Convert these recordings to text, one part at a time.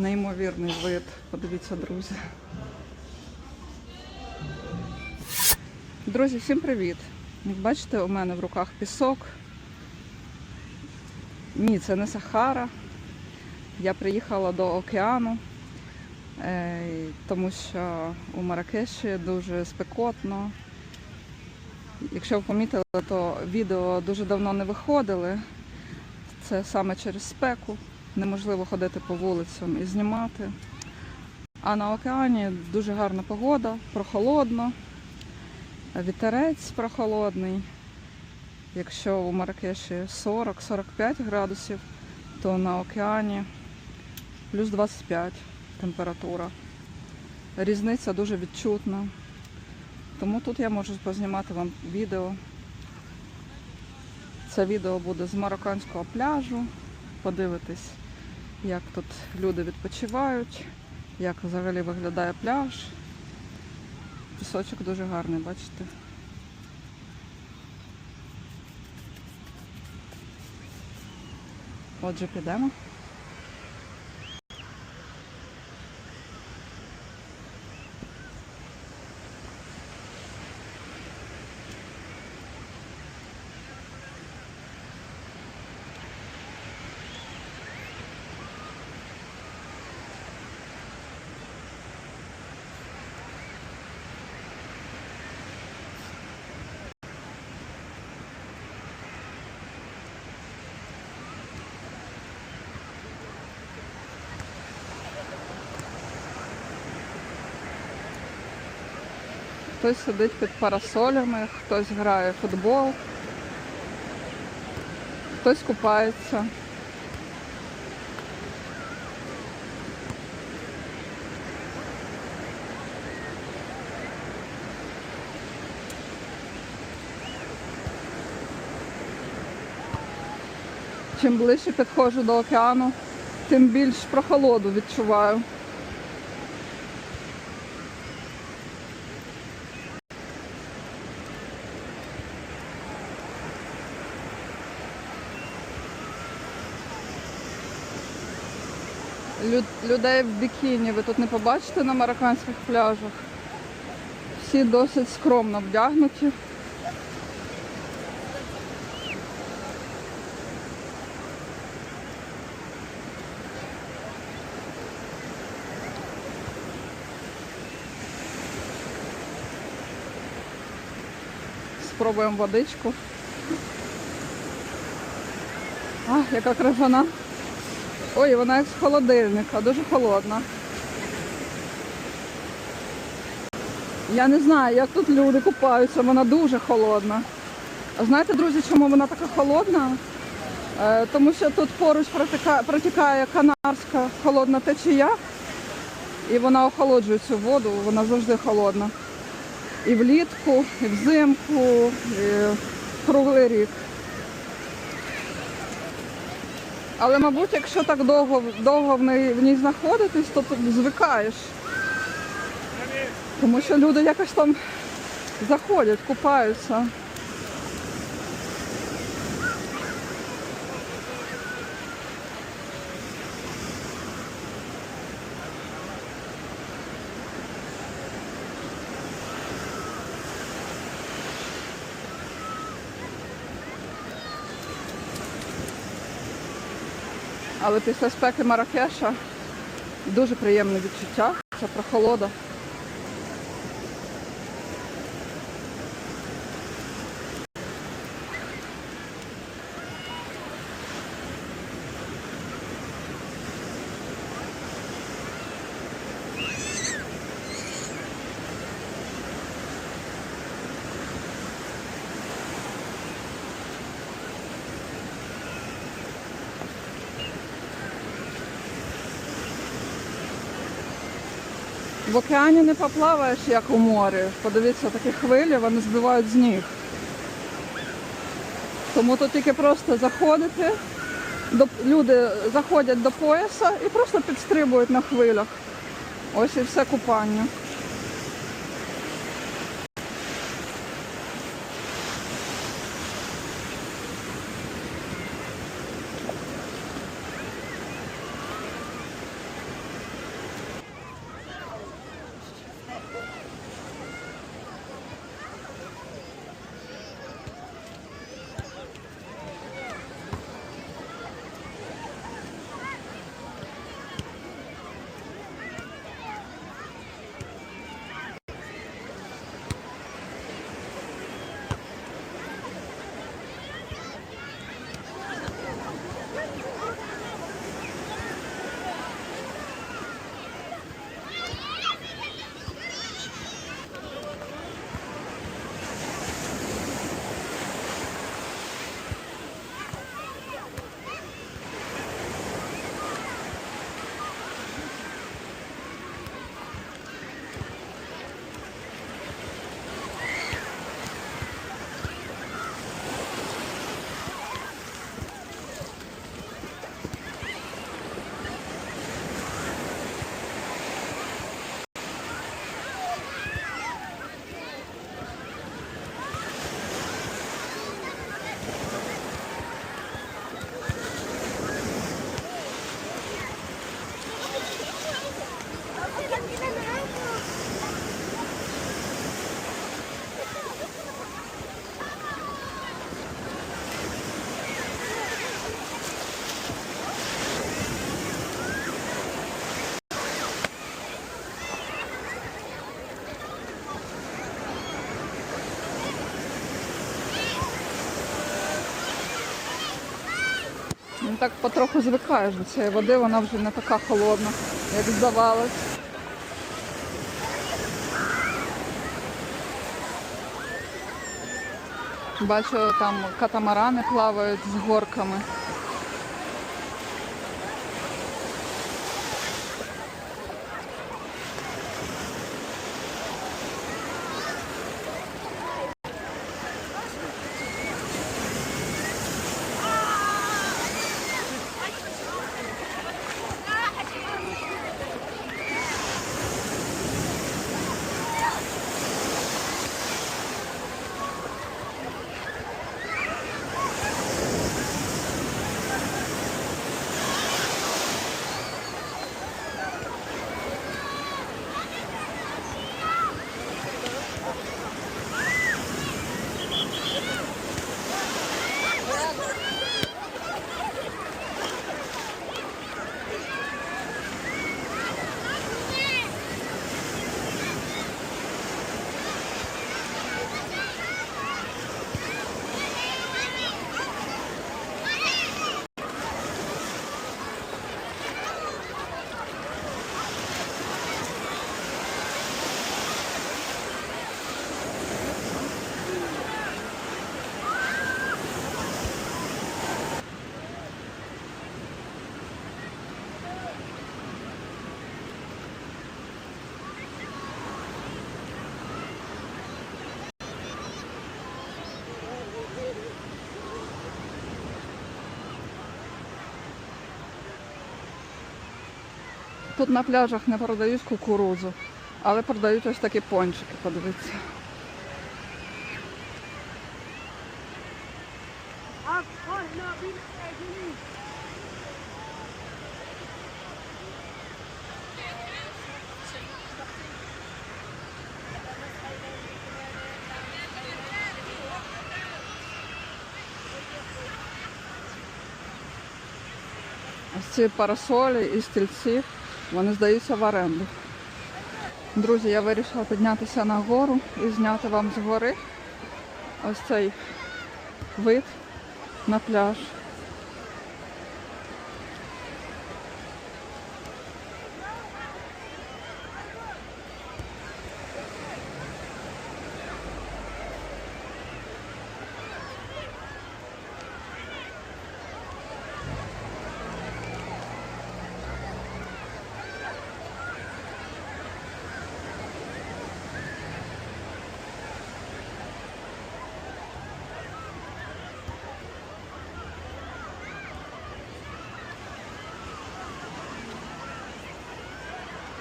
Неймовірний вид. Подивіться, друзі. Друзі, всім привіт! Як бачите, у мене в руках пісок. Ні, це не Сахара. Я приїхала до океану, е, тому що у Маракеші дуже спекотно. Якщо ви помітили, то відео дуже давно не виходили. Це саме через спеку. Неможливо ходити по вулицям і знімати. А на океані дуже гарна погода, прохолодно, вітерець прохолодний. Якщо у Маракеші 40-45 градусів, то на океані плюс 25 температура. Різниця дуже відчутна. Тому тут я можу познімати вам відео. Це відео буде з марокканського пляжу. Подивитись, як тут люди відпочивають, як взагалі виглядає пляж. Пісочок дуже гарний, бачите. Отже, підемо. Хтось сидить під парасолями, хтось грає в футбол, хтось купається. Чим ближче підходжу до океану, тим більш прохолоду відчуваю. Людей в бікіні ви тут не побачите на марокканських пляжах. Всі досить скромно вдягнуті. Спробуємо водичку. А, яка крижана. Ой, вона як з холодильника, дуже холодна. Я не знаю, як тут люди купаються, вона дуже холодна. А знаєте, друзі, чому вона така холодна? Е, тому що тут поруч протікає, канарська холодна течія, і вона охолоджує цю воду, вона завжди холодна. І влітку, і взимку, і круглий рік. Але, мабуть, якщо так довго, довго в ній, в ній знаходитись, то тут звикаєш. Тому що люди якось там заходять, купаються. Але після спеки Маракеша дуже приємне відчуття. Це прохолода. В океані не поплаваєш, як у морі. Подивіться, такі хвилі, вони збивають з ніг. Тому тут тільки просто заходити, до, люди заходять до пояса і просто підстрибують на хвилях. Ось і все купання. Так потроху звикаєш до цієї води, вона вже не така холодна, як здавалось. Бачу, там катамарани плавають з горками. Тут на пляжах не продають кукурузу, але продають ось такі пончики, подивіться. Ось ці парасолі і стільці, вони здаються в оренду. Друзі, я вирішила піднятися на гору і зняти вам з гори ось цей вид на пляж.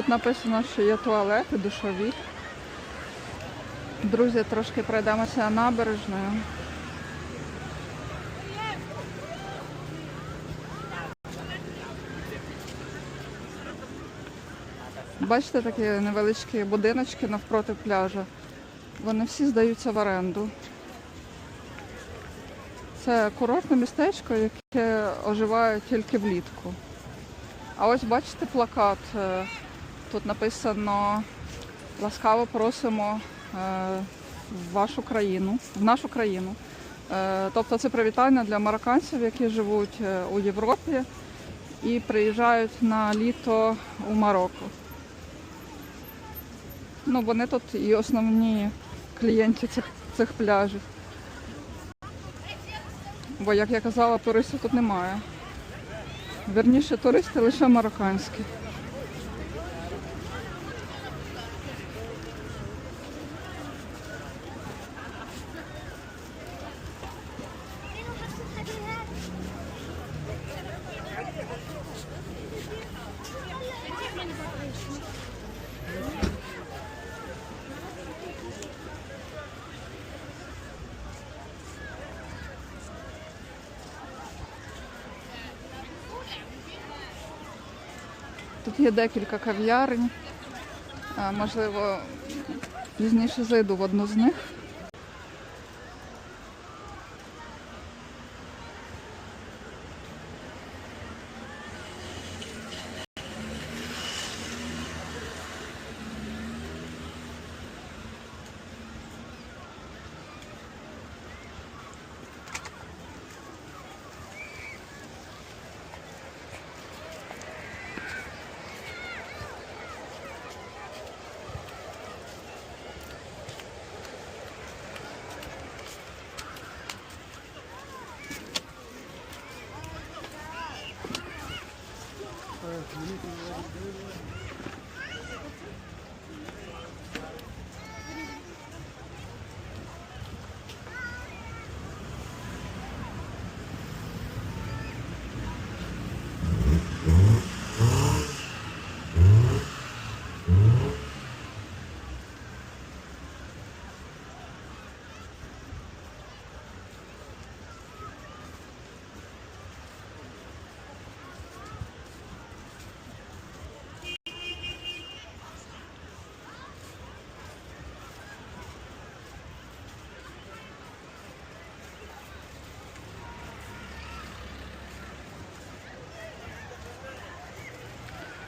Тут написано, що є туалети душові. Друзі, трошки пройдемося набережною. Бачите такі невеличкі будиночки навпроти пляжа. Вони всі здаються в оренду. Це курортне містечко, яке оживає тільки влітку. А ось бачите плакат. Тут написано ласкаво просимо е, в вашу країну, в нашу країну. Е, Тобто це привітання для марокканців, які живуть е, у Європі і приїжджають на літо у Марокко. Ну, вони тут і основні клієнти цих, цих пляжів. Бо, як я казала, туристів тут немає. Верніше, туристи лише марокканські. Є декілька кав'ярень. Можливо, пізніше зайду в одну з них.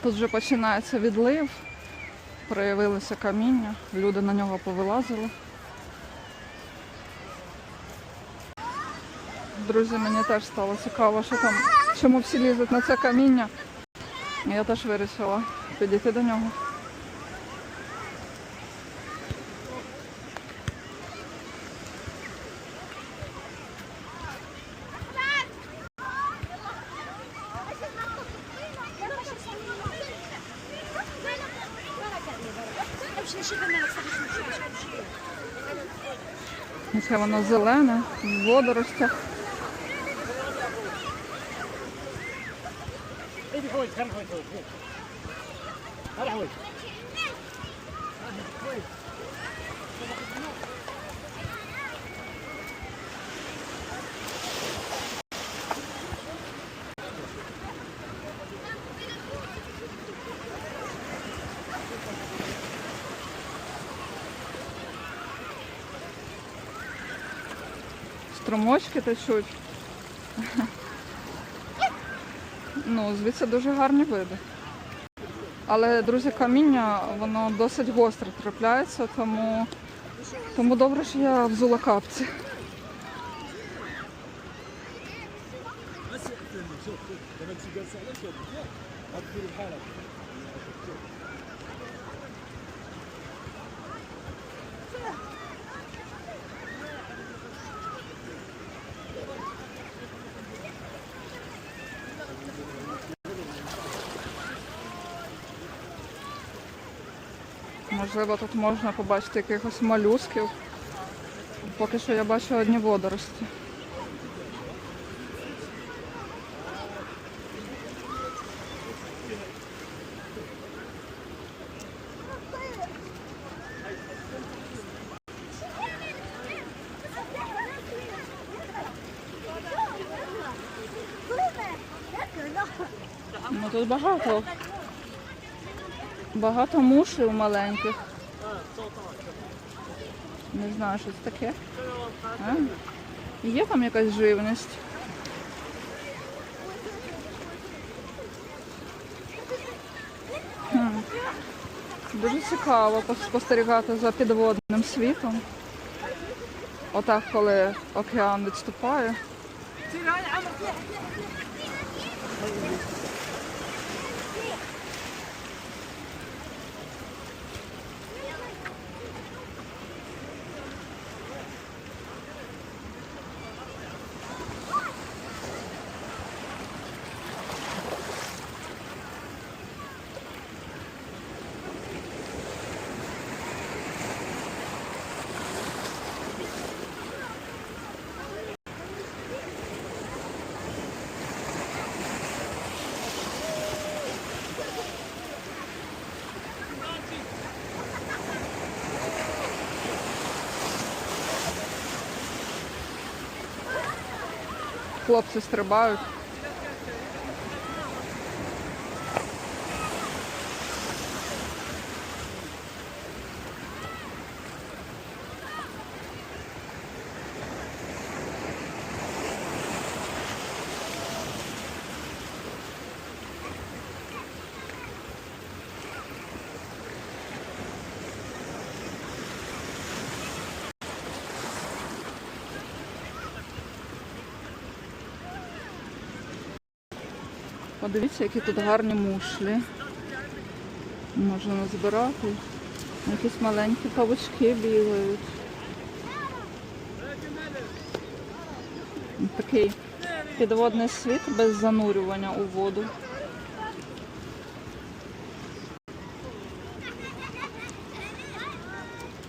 Тут вже починається відлив, проявилося каміння, люди на нього повилазили. Друзі, мені теж стало цікаво, що там, чому всі лізуть на це каміння. Я теж вирішила підійти до нього. воно зелене, в водоростях. Підходь, Струмочки течуть. Ну, звідси дуже гарні види. Але, друзі, каміння, воно досить гостре трапляється, тому, тому добре, що я взула капці. Можливо, тут можна побачити якихось малюсків. Поки що я бачу одні водорості. Ну тут багато. Багато мушів маленьких. Не знаю, що це таке. А? Є там якась живність. Дуже цікаво спостерігати за підводним світом. Отак, коли океан відступає. Хлопці стрибають. Подивіться, які тут гарні мушлі. Можна назбирати. Якісь маленькі павучки бігають. Такий підводний світ без занурювання у воду.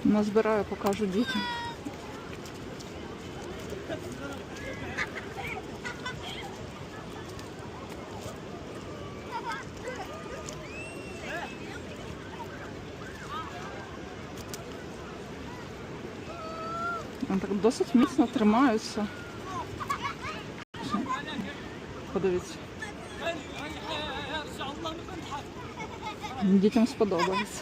Назбираю, покажу дітям. Досить міцно тримаються. Подивіться. Дітям сподобається.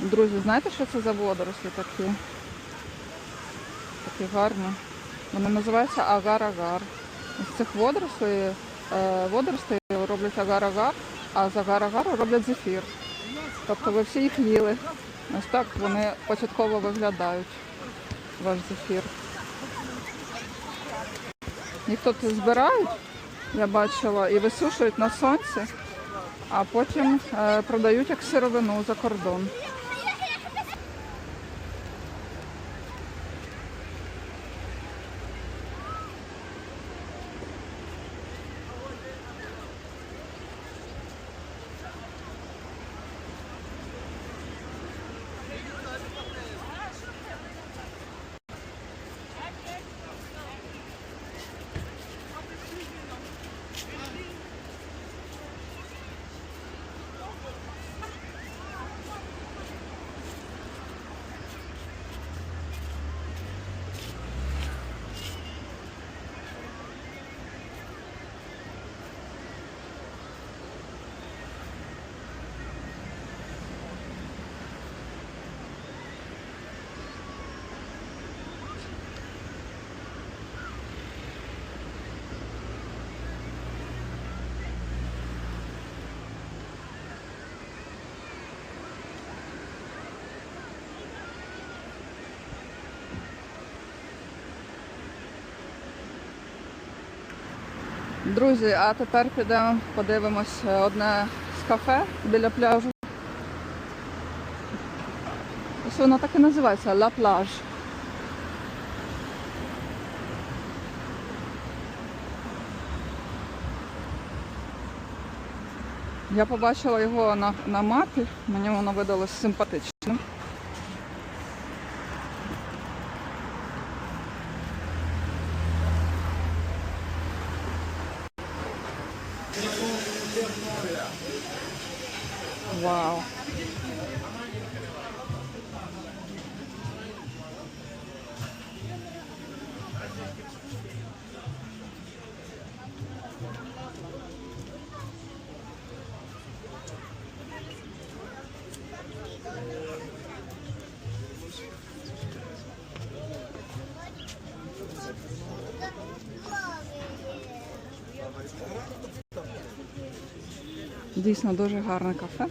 Друзі, знаєте, що це за водорослі такі? такі гарні. Вони називаються агар-агар. З цих водорослей, е, водоростей роблять агар-агар, а з агар-агару роблять зефір. Тобто ви всі їх їли. Ось так вони початково виглядають, ваш зефір. Їх тут збирають, я бачила, і висушують на сонці, а потім е, продають як сировину за кордон. Друзі, а тепер підемо подивимось е, одне з кафе біля пляжу. Ось воно так і називається Ла Плаж. Я побачила його на, на мапі, мені воно видалось симпатичним. Дійсно дуже гарне кафе.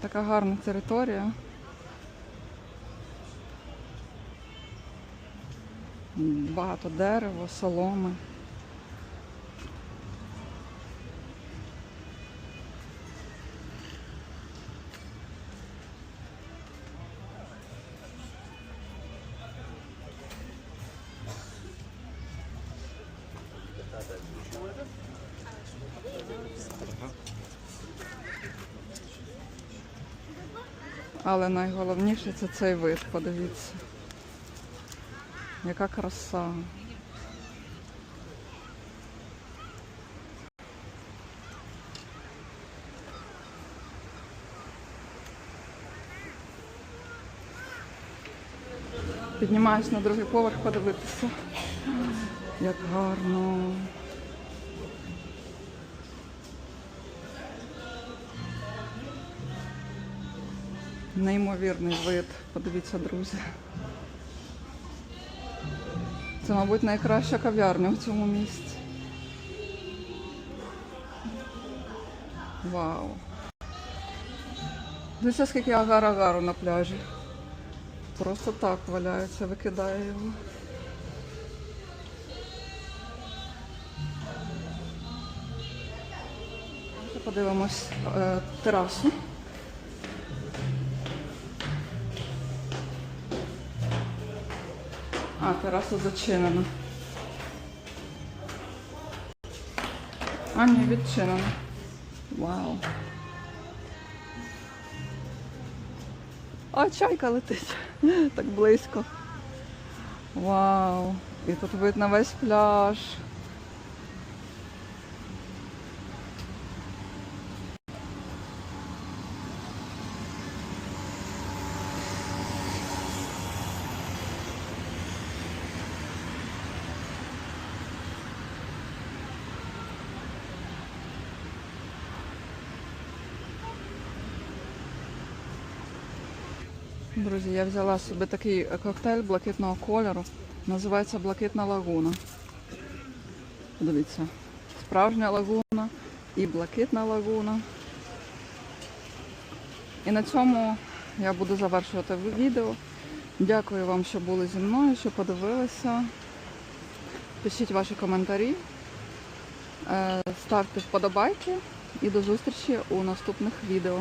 Така гарна територія. Багато дерева, соломи. Але найголовніше це цей вид, подивіться. Яка краса. Піднімаюсь на другий поверх подивитися. Як гарно. Неймовірний вид. Подивіться, друзі. Це, мабуть, найкраща кав'ярня в цьому місці. Вау. Дивіться, скільки агар-агару на пляжі. Просто так валяється, викидає його. Подивимось е, терасу. А, тераса зачинена. А, ні, відчинена. Вау. А, чайка летить. Так близько. Вау. І тут видно весь пляж. Друзі, я взяла собі такий коктейль блакитного кольору. Називається Блакитна лагуна. Подивіться, справжня лагуна і блакитна лагуна. І на цьому я буду завершувати відео. Дякую вам, що були зі мною, що подивилися. Пишіть ваші коментарі, е, ставте вподобайки і до зустрічі у наступних відео.